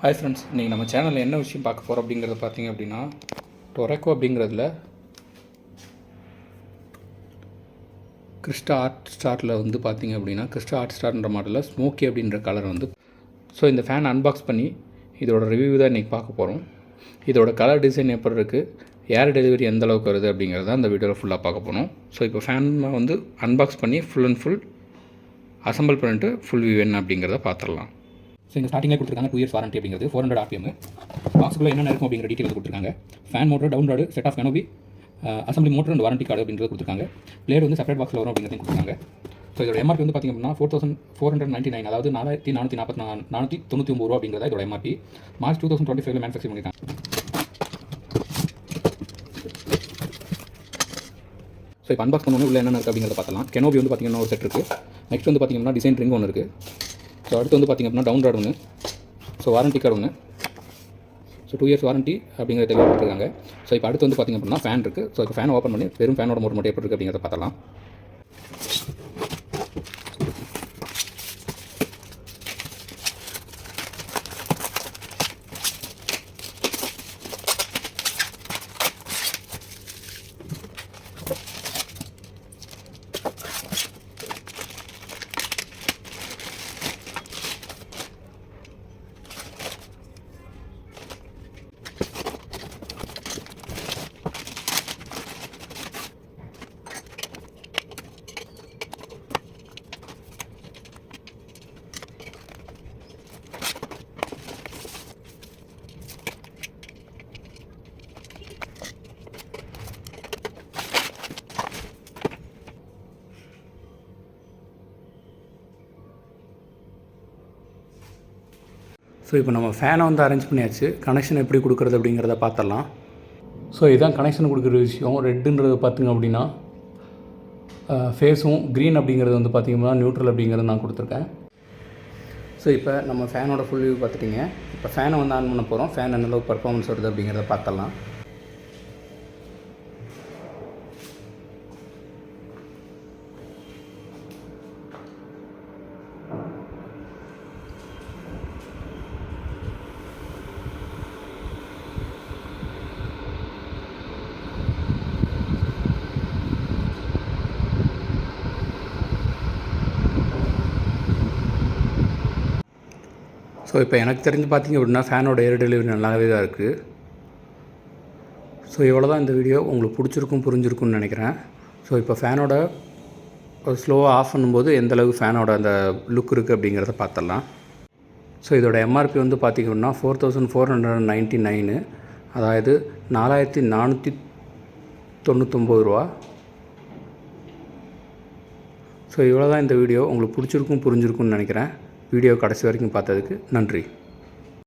Hi friends இன்றைக்கி நம்ம சேனலில் என்ன விஷயம் பார்க்க போகிறோம் அப்படிங்கிறத பார்த்தீங்க அப்படின்னா டொரேக்கோ அப்படிங்கிறதுல கிறிஸ்டா ஆர்ட் ஸ்டாரில் வந்து பார்த்தீங்க அப்படின்னா கிறிஸ்டா ஆர்ட் ஸ்டார்ன்ற மாடலில் ஸ்மோக்கி அப்படின்ற கலர் வந்து ஸோ இந்த ஃபேன் அன்பாக்ஸ் பண்ணி இதோட ரிவ்யூ தான் இன்றைக்கி பார்க்க போகிறோம் இதோட கலர் டிசைன் எப்படி இருக்குது ஏர் டெலிவரி எந்த அளவுக்கு வருது அப்படிங்கிறத அந்த வீடியோவில் ஃபுல்லாக பார்க்க போகணும் ஸோ இப்போ ஃபேன் வந்து அன்பாக்ஸ் பண்ணி ஃபுல் அண்ட் ஃபுல் அசம்பிள் பண்ணிட்டு ஃபுல் வியூ என்ன அப்படிங்கிறத பார்த்துடலாம். ஸோ இங்கே ஸ்டார்டிங்கில் கொடுத்துருக்காங்க டூ இயர்ஸ் வாரண்டி அப்படிங்கிறது ஃபோர் ஹண்ட்ரட் ஆர்பிஎம் பாக்ஸுக்குள்ளே என்ன இருக்கும் அப்படிங்கிற டீட்டெயில் கொடுத்துருக்காங்க. Fan motor down rod set of canopy assembly motor and warranty card அப்படின்றது கொடுத்துருக்காங்க. பிளேட் வந்து செப்பரேட் uh, பாக்ஸில் வரும் அப்படிங்கிறது கொடுத்துருக்காங்க. ஸோ இதோட எம்ஆர்பி வந்து பார்த்திங்கன்னா four thousand four hundred ninety nine அதாவது நாலாயிரத்தி நானூற்றி நாற்பத்தி நான் நானூற்றி தொண்ணூற்றி ஒம்பது ரூபா அப்படிங்கிறத இதோட MRP March two thousand twenty ஃபைவ்ல மேனுஃபேக்சர் பண்ணியிருக்காங்க ஸோ இப்போ அன்பாக்ஸ் பண்ணணும் உள்ள என்னென்ன இருக்குது அப்படிங்கிறத பார்த்தலாம் கெனோபி வந்து பார்த்திங்கன்னா ஒரு செட் இருக்குது நெக்ஸ்ட் வந்து பார்த்திங்கன்னா டிசைன் ரிங் ஒன்று இருக்குது ஸோ அடுத்து வந்து பார்த்திங்க அப்படின்னா டவுன் ராட் ஒன்று ஸோ வாரண்டி கார்டு ஒன்று ஸோ டூ இயர்ஸ் வாரண்டி அப்படிங்கிறத தெளிவாக கொடுத்துருக்காங்க ஸோ இப்போ அடுத்து வந்து பார்த்திங்க அப்படின்னா ஃபேன் இருக்குது ஸோ இப்போ ஃபேன் ஓப்பன் பண்ணி வெறும் ஃபேனோட மோட்டர் மட்டும் எப்படி இருக்குது அப்படிங்கிறத பார்த்தலாம் ஸோ இப்போ நம்ம ஃபேனை வந்து அரேஞ்ச் பண்ணியாச்சு. கனெக்ஷன் எப்படி கொடுக்குறது அப்படிங்கிறத பார்த்துடலாம். ஸோ இதுதான் கனெக்ஷன் கொடுக்குற விஷயம். ரெட்டுன்றது பார்த்திங்க அப்படின்னா ஃபேஸும் க்ரீன் அப்படிங்கிறது வந்து பார்த்திங்கன்னா நியூட்ரல் அப்படிங்கிறது நான் கொடுத்துருக்கேன். ஸோ இப்போ நம்ம ஃபேனோட ஃபுல் வியூ பார்த்துட்டிங்க. இப்போ ஃபேனை வந்து ஆன் பண்ண போகிறோம் ஃபேன் எந்தளவுக்கு பர்ஃபார்மன்ஸ் வருது அப்படிங்கிறத பார்த்துடலாம். ஸோ இப்போ எனக்கு தெரிஞ்சு பார்த்தீங்க அப்படின்னா ஃபேனோட ஏர் டெலிவரி நல்லாவே தான் இருக்குது ஸோ இவ்வளோ தான் இந்த வீடியோ உங்களுக்கு பிடிச்சிருக்கும் புரிஞ்சிருக்கும்னு நினைக்கிறேன். ஸோ இப்போ ஃபேனோட ஸ்லோவாக ஆஃப் பண்ணும்போது எந்தளவுக்கு ஃபேனோட அந்த லுக் இருக்குது அப்படிங்கிறத பார்த்துடலாம் ஸோ இதோட எம்ஆர்பி வந்து பார்த்திங்க அப்படின்னா four thousand four hundred ninety nine அதாவது நாலாயிரத்தி நானூற்றி தொண்ணூத்தொம்பது ரூபா. ஸோ இவ்வளோ தான் இந்த வீடியோ உங்களுக்கு பிடிச்சிருக்கும் புரிஞ்சிருக்கும்னு நினைக்கிறேன். வீடியோ கடைசி வரைக்கும் பார்த்ததுக்கு நன்றி.